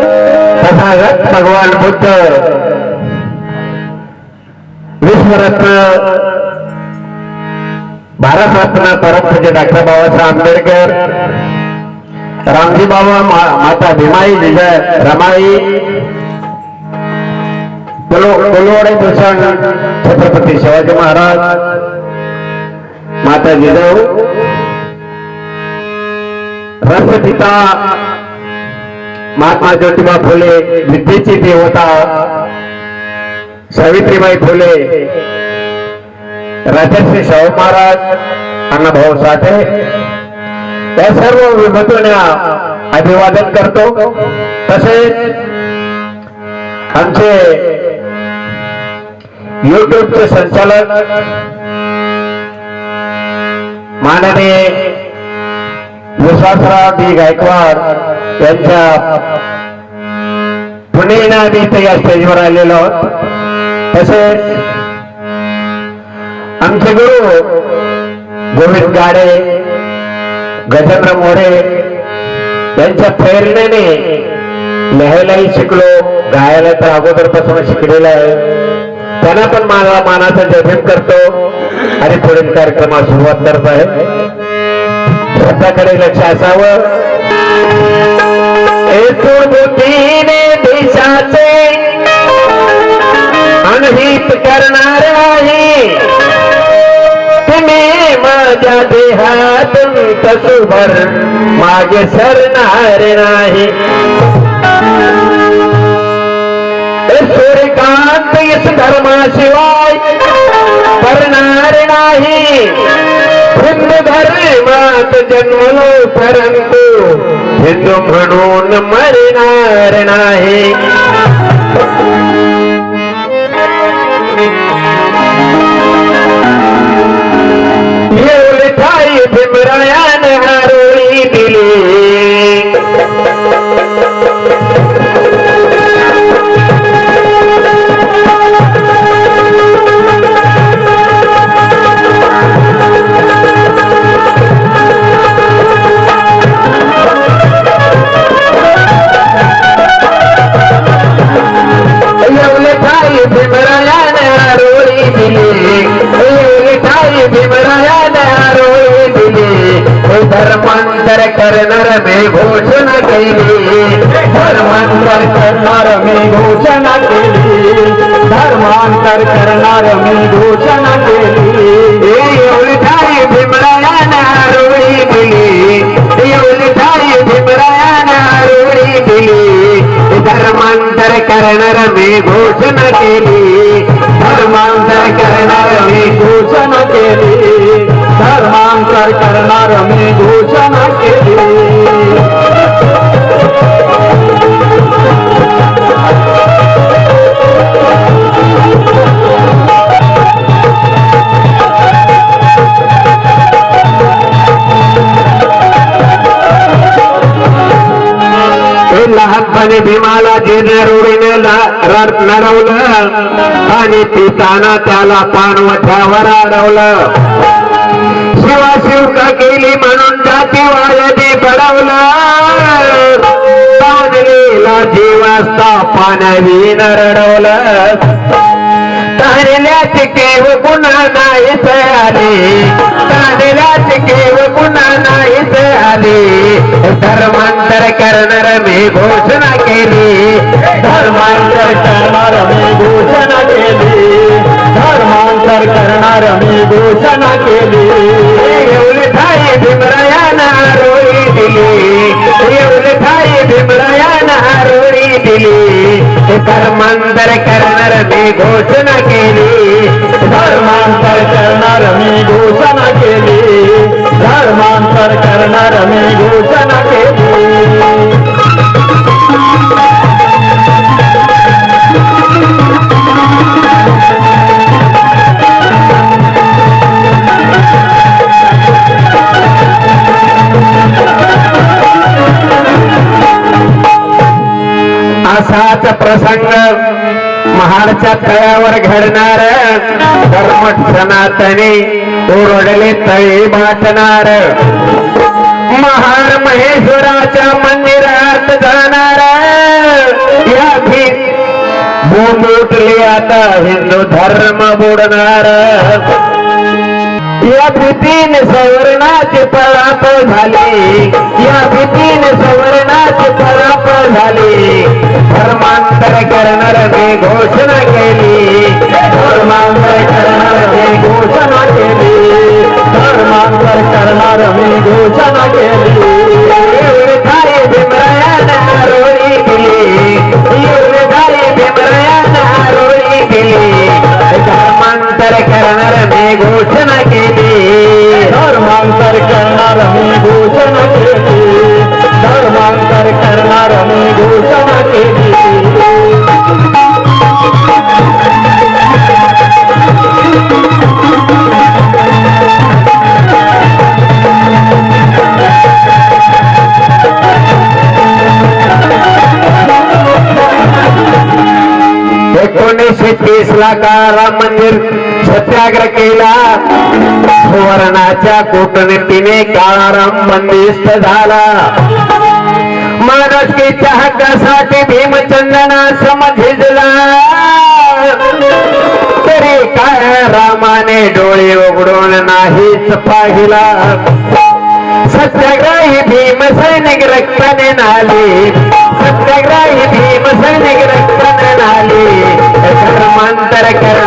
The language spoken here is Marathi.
तथागत भगवान बुद्ध विश्वरत्न भारतरत्न परमपूज्य डॉक्टर बाबासाहेब आंबेडकर रामजी बाबा मा- माता भीमाई विजय रमाई कोलवडे भूषण छत्रपती शिवाजी महाराज माता जिजाऊ राष्ट्रपिता महात्मा ज्योतिबा फुले विद्येची देवता सावित्रीबाई फुले राजर्षी शाहू महाराज अण्णाभाऊ साठे या सर्व विभूतींना अभिवादन करतो. तसेच आमचे युट्यूबचे संचालक माननीय विश्वासराव डी गायकवाड यांच्या पुणे आम्ही इथे या स्टेजवर आलेलो आहोत. तसेच आमचे गुरु गोविंद गाडे गजेंद्र मोरे यांच्या प्रेरणेने लिहायलाही शिकलो गायला तर अगोदरपासून शिकलेलं आहे. त्यांना पण माझा मानाचा जयभीम करतो. आणि पुढील कार्यक्रमास सुरुवात करत आहे. स्वतःकडे लक्ष असावं. बुद्धीने देशाचे अनहित करणार आहे तुम्ही माझ्या देहातून कसुभर मागे सरणार नाही हे सूर्यकांत इस धर्माशिवाय करणार नाही हिंदू धर्मात जन्मलो परंतु हिंदू म्हणून मरणार नाही. मिठाई भीमराया नया रोई दिले मिठाई भीमराया नया रोई दिले धर्मांतर कर नर में घोषणा कैली धर्मांतर कर नर में घोषणा कैली धर्मांतर कर नर में घोषणा कैली उलटाई भीमराया नया रोई दिली उलटाई भीमराया नया रोई दिली धर्मांतर करणार मी घोषणा केली. धर्मांतर करणार मी घोषणा केली. धर्मांतर करणार मी घोषणा केली. लहानपणी भीमाला जे नरुडीने नरवलं आणि पिताना त्याला पाणवठ्यावर अडवलं शिवा शिवका केली म्हणून जाती वायदी पडवलं पाणलेला जीवास्ता पाण्यावी रडवलं. तारल्याच केव पुन्हा नाहीच आले. तारल्याच केव पुन्हा नाहीच आले. धर्मांतर घोषणा केली धर्मांतर करणार मी घोषणा केली धर्मांतर करणार मी घोषणा केली एवढे ठाई भीमरायाना रोळी दिली एवढे ठाई भीमरायाना रोळी दिली। धर्मांतर करणार मी घोषणा केली धर्मांतर करणार मी घोषणा केली धर्मांतर करणार मी घोषणा केली असाच प्रसंग महाडच्या तळ्यावर घडणार. धर्म सनातनी ओरडले तळे वाटणार महार महेश्वराच्या मंदिरात जाणार. आता हिंदू धर्म बुडणार. या भीतीने सवर्णाची परापळ झाली या भीतीने सवर्णाची परापळ झाली धर्मांतर करणार घोषणा केली। धर्मांतर करणार घोषणा केली। धर्मांतर करणार मी घोषणा केली। एवढे भीमरायानं आरोळी केली। एवढे भीमरायानं आरोळी धर्मांतर करणार मी एकोणीसशे तीस ला का राम मंदिर सत्याग्रह केला. सुवर्णाच्या कूटनीतीने काळाराम बंदिस्त झाला. माणुसकीच्या हक्कासाठी भीमचंदना समझिजला तरी काय रामाने डोळे उघडून नाहीच पाहिला. सत्याग्रही भीम सैनिक रक्ताने नाले. सत्याग्रही भीम सैनिक रक्ताने नाले. like that.